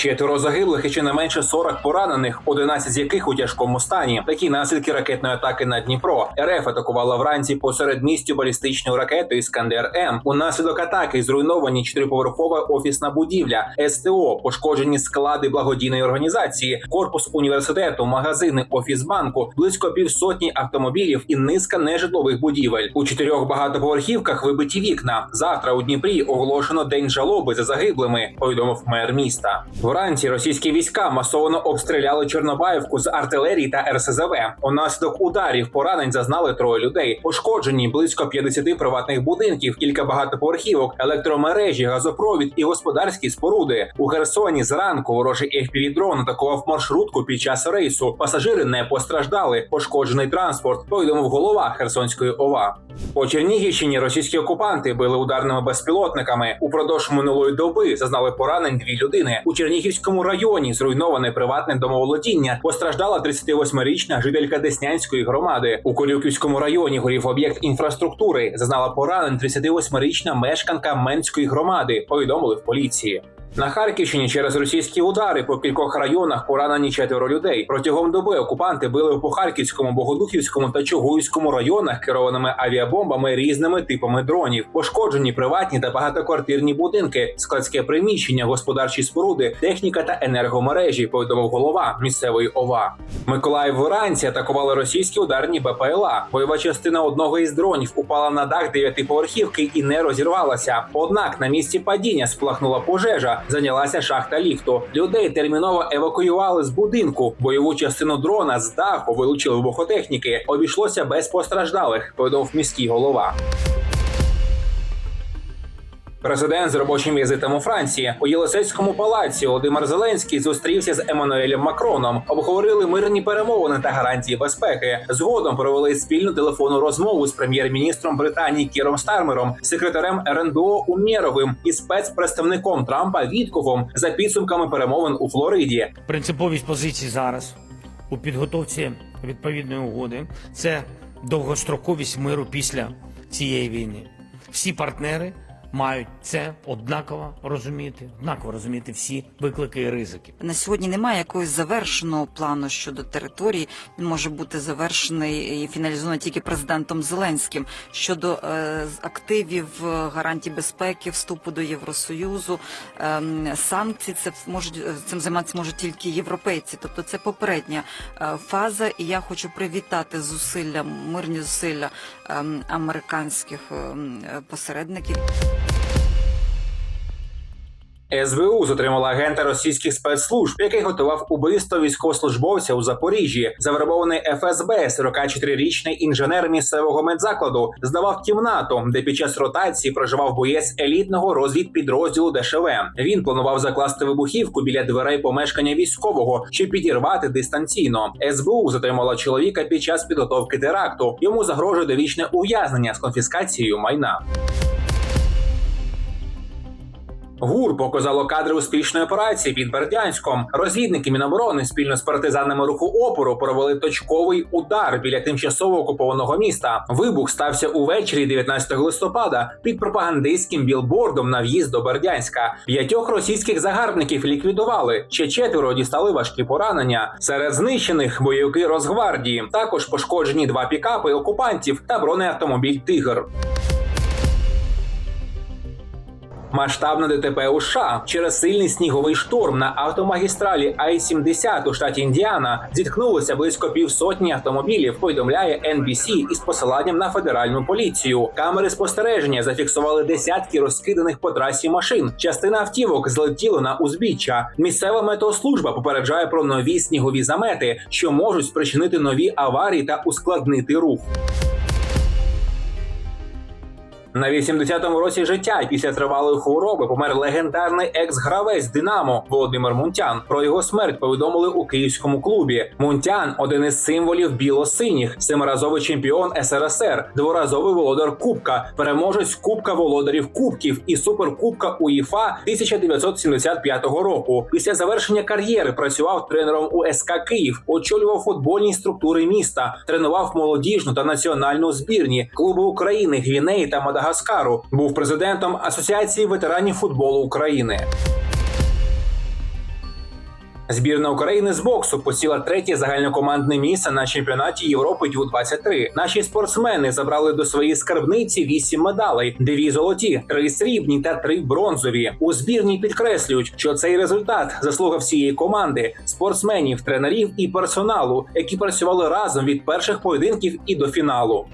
Четверо загиблих і щонайменше 40 поранених, 11 з яких у тяжкому стані. Такі наслідки ракетної атаки на Дніпро. РФ атакувала вранці посеред містю балістичною ракетою Іскандер М. Унаслідок атаки зруйновані чотириповерхова офісна будівля, СТО, пошкоджені склади благодійної організації, корпус університету, магазини Офісбанку, близько півсотні автомобілів і низка нежитлових будівель. У чотирьох багатоповерхівках вибиті вікна. Завтра у Дніпрі оголошено день жалоби за загиблими. Повідомив мер міста. Вранці російські війська масово обстріляли Чорнобаївку з артилерії та РСЗВ. Унаслідок ударів поранень зазнали троє людей. Пошкоджені близько 50 приватних будинків, кілька багатоповерхівок, електромережі, газопровід і господарські споруди. У Херсоні зранку ворожий FPV-дрон атакував маршрутку під час рейсу. Пасажири не постраждали. Пошкоджений транспорт. Повідомив голова Херсонської ОВА. По Чернігівщині російські окупанти били ударними безпілотниками. Упродовж минулої доби зазнали поранень дві людини. У Чернігівському районі зруйноване приватне домоволодіння. Постраждала 38-річна жителька Деснянської громади. У Корюківському районі горів об'єкт інфраструктури. Зазнала поранень 38-річна мешканка Менської громади. Повідомили в поліції. На Харківщині через російські удари по кількох районах поранені четверо людей. Протягом доби окупанти били по Харківському, Богодухівському та Чугуївському районах керованими авіабомбами різними типами дронів. Пошкоджені приватні та багатоквартирні будинки, складське приміщення, господарчі споруди, техніка та енергомережі. Повідомив голова місцевої ОВА. Миколаїв вранці атакували російські ударні БПЛА. Бойова частина одного із дронів упала на дах дев'ятиповерхівки і не розірвалася. Однак на місці падіння сплахнула пожежа. Зайнялася шахта ліфту. Людей терміново евакуювали з будинку. Бойову частину дрона з даху вилучили вибухотехніки. Обійшлося без постраждалих. Повідомив міський голова. Президент з робочим візитом у Франції у Єлисейському палаці Володимир Зеленський зустрівся з Еммануелем Макроном. Обговорили мирні перемовини та гарантії безпеки. Згодом провели спільну телефонну розмову з прем'єр-міністром Британії Кіром Стармером, секретарем РНБО Умєровим і спецпредставником Трампа Вітковом за підсумками перемовин у Флориді. Принциповість позиції зараз у підготовці відповідної угоди це довгостроковість миру після цієї війни. Всі партнери мають це однаково розуміти, однаково розуміти всі виклики і ризики. На сьогодні немає якогось завершеного плану щодо території. Він може бути завершений і фіналізований тільки президентом Зеленським щодо е, активів, е, гарантій безпеки, вступу до Євросоюзу, ем, санкцій. Це можуть е, цим займатися можуть тільки європейці. Тобто це попередня е, фаза. І я хочу привітати зусилля, мирні зусилля ем, американських ем, е, посередників. СБУ затримала агента російських спецслужб, який готував убивство військовослужбовця у Запоріжжі. Завербований ФСБ, 44-річний інженер місцевого медзакладу, здавав кімнату, де під час ротації проживав боєць елітного розвідпідрозділу ДШВ. Він планував закласти вибухівку біля дверей помешкання військового, щоб підірвати дистанційно. СБУ затримала чоловіка під час підготовки теракту. Йому загрожує довічне ув'язнення з конфіскацією майна. ГУР показало кадри успішної операції під Бердянськом. Розвідники Міноборони спільно з партизанами руху опору провели точковий удар біля тимчасово окупованого міста. Вибух стався увечері 19 листопада під пропагандистським білбордом на в'їзд до Бердянська. П'ятьох російських загарбників ліквідували. Ще четверо дістали важкі поранення. Серед знищених бойовики Росгвардії. Також пошкоджені два пікапи окупантів та бронеавтомобіль Тигр. Масштабне ДТП у США через сильний сніговий шторм на автомагістралі I-70 у штаті Індіана зіткнулося близько півсотні автомобілів. Повідомляє NBC із посиланням на федеральну поліцію. Камери спостереження зафіксували десятки розкиданих по трасі машин. Частина автівок злетіла на узбіччя. Місцева метеослужба попереджає про нові снігові замети, що можуть спричинити нові аварії та ускладнити рух. На 80-му році життя після тривалої хвороби помер легендарний екс-гравець Динамо Володимир Мунтян. Про його смерть повідомили у київському клубі. Мунтян один із символів біло-синіх, семиразовий чемпіон СРСР, дворазовий володар Кубка, переможець Кубка володарів Кубків і Суперкубка УЄФА 1975 року. Після завершення кар'єри працював тренером у СК Київ, очолював футбольні структури міста, тренував молодіжну та національну збірні, клуби України, Гвінеї та Мадагаскару. Був президентом Асоціації ветеранів футболу України. Збірна України з боксу посіла третє загальнокомандне місце на чемпіонаті Європи Ю-23. Наші спортсмени забрали до своєї скарбниці вісім медалей: дві золоті, три срібні та три бронзові. У збірній підкреслюють, що цей результат заслуга всієї команди, спортсменів, тренерів і персоналу, які працювали разом від перших поєдинків і до фіналу.